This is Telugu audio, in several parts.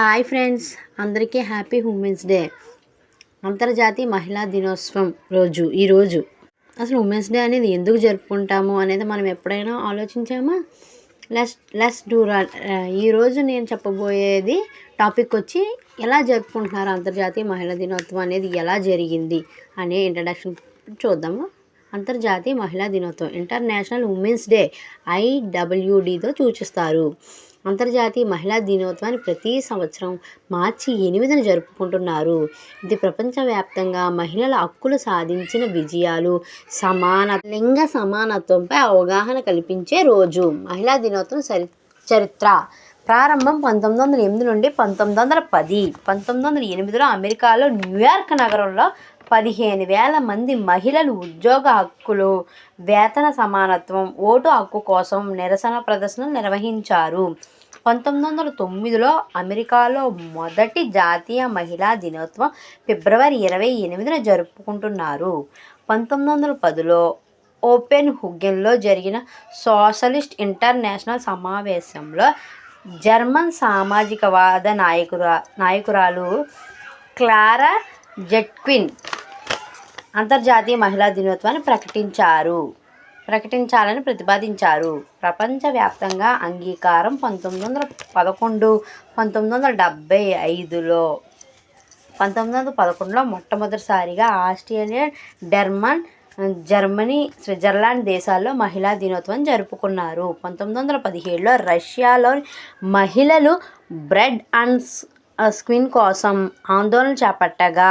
Hi friends. అందరికీ హ్యాపీ ఉమెన్స్ డే. అంతర్జాతీయ మహిళా దినోత్సవం రోజు ఈరోజు అసలు ఉమెన్స్ డే అనేది ఎందుకు జరుపుకుంటాము అనేది మనం ఎప్పుడైనా ఆలోచించామా? లెస్ లెస్ డూ ఈరోజు నేను చెప్పబోయేది టాపిక్ వచ్చి ఎలా జరుపుకుంటున్నారు అంతర్జాతీయ మహిళా దినోత్సవం అనేది ఎలా జరిగింది అనే ఇంట్రడక్షన్ చూద్దాము. అంతర్జాతీయ మహిళా దినోత్సవం ఇంటర్నేషనల్ ఉమెన్స్ డే ఐడబ్ల్యూడితో సూచిస్తారు. అంతర్జాతీయ మహిళా దినోత్సవాన్ని ప్రతి సంవత్సరం మార్చి ఎనిమిదిన జరుపుకుంటున్నారు. ఇది ప్రపంచవ్యాప్తంగా మహిళల హక్కులు సాధించిన విజయాలు. సమాన లింగ సమానత్వంపై అవగాహన కల్పించే రోజు. మహిళా దినోత్సవం చరి చరిత్ర. ప్రారంభం పంతొమ్మిది వందల ఎనిమిది నుండి పంతొమ్మిది వందల పది. పంతొమ్మిది వందల ఎనిమిదిలో అమెరికాలో న్యూయార్క్ నగరంలో పదిహేను వేల మంది మహిళలు ఉద్యోగ హక్కులు వేతన సమానత్వం ఓటు హక్కు కోసం నిరసన ప్రదర్శన నిర్వహించారు. పంతొమ్మిది వందల తొమ్మిదిలో అమెరికాలో మొదటి జాతీయ మహిళా దినోత్సవం ఫిబ్రవరి ఇరవై ఎనిమిదిన జరుపుకుంటున్నారు. పంతొమ్మిది వందల పదిలో ఓపెన్ హుగ్గెన్లో జరిగిన సోషలిస్ట్ ఇంటర్నేషనల్ సమావేశంలో జర్మన్ సామాజికవాద నాయకురా నాయకురాలు క్లారా జెట్క్విన్ అంతర్జాతీయ మహిళా దినోత్సవాన్ని ప్రకటించారు. ప్రకటించాలని ప్రతిపాదించారు. ప్రపంచవ్యాప్తంగా అంగీకారం పంతొమ్మిది వందల పదకొండు పంతొమ్మిది వందల డెబ్భై ఐదులో పంతొమ్మిది వందల పదకొండులో మొట్టమొదటిసారిగా ఆస్ట్రేలియా డెర్మన్ జర్మనీ స్విట్జర్లాండ్ దేశాల్లో మహిళా దినోత్సవం జరుపుకున్నారు. పంతొమ్మిది వందల పదిహేడులో రష్యాలో మహిళలు బ్రెడ్ అండ్ స్క్రీన్ కోసం ఆందోళన చేపట్టగా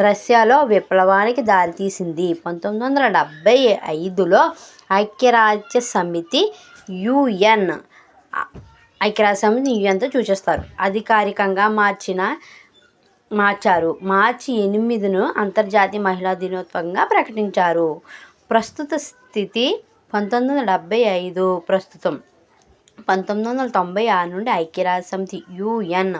రష్యాలో విప్లవానికి దారితీసింది పంతొమ్మిది వందల డెబ్భై ఐదులో ఐక్యరాజ్య సమితి యుఎన్ ఐక్యరాజ్య సమితి యుఎన్తో సూచిస్తారు అధికారికంగా మార్చిన మార్చారు. మార్చి ఎనిమిదిను అంతర్జాతీయ మహిళా దినోత్సవంగా ప్రకటించారు. ప్రస్తుత స్థితి పంతొమ్మిది వందల డెబ్భై ఐదు ప్రస్తుతం. పంతొమ్మిది వందల తొంభై ఆరు నుండి ఐక్యరాజ్య సమితి యుఎన్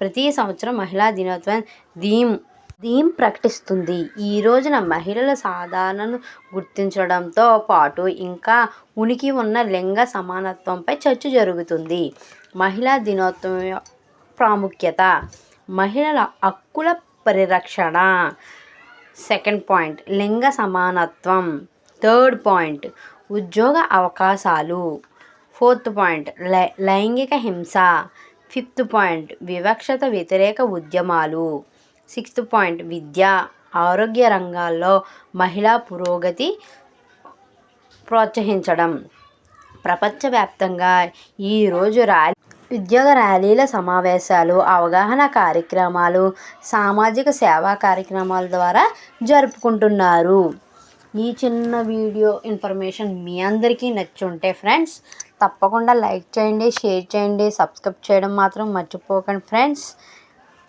ప్రతి సంవత్సరం మహిళా దినోత్సవం థీమ్ థీమ్ ప్రకటిస్తుంది. ఈ రోజున మహిళల సాధారణను గుర్తించడంతో పాటు ఇంకా ఉనికి ఉన్న లింగ సమానత్వంపై చర్చ జరుగుతుంది. మహిళా దినోత్సవం ప్రాముఖ్యత మహిళల హక్కుల పరిరక్షణ. సెకండ్ పాయింట్ లింగ సమానత్వం. థర్డ్ పాయింట్ ఉద్యోగ అవకాశాలు. ఫోర్త్ పాయింట్ లైంగిక హింస. ఫిఫ్త్ పాయింట్ వివక్షత వ్యతిరేక ఉద్యమాలు. సిక్స్త్ పాయింట్ విద్య. ఆరోగ్య రంగాల్లో మహిళా పురోగతి ప్రోత్సహించడం. ప్రపంచవ్యాప్తంగా ఈరోజు ర్యాలీ ఉద్యోగ ర్యాలీల సమావేశాలు అవగాహన కార్యక్రమాలు సామాజిక సేవా కార్యక్రమాల ద్వారా జరుపుకుంటున్నారు. ఈ చిన్న వీడియో ఇన్ఫర్మేషన్ మీ అందరికీ నచ్చుంటే ఫ్రెండ్స్ తప్పకుండా లైక్ చేయండి షేర్ చేయండి సబ్స్క్రైబ్ చేయడం మాత్రం మర్చిపోకండి ఫ్రెండ్స్.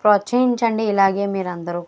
ప్రోత్సహించండి ఇలాగే మీరందరూ కూడా.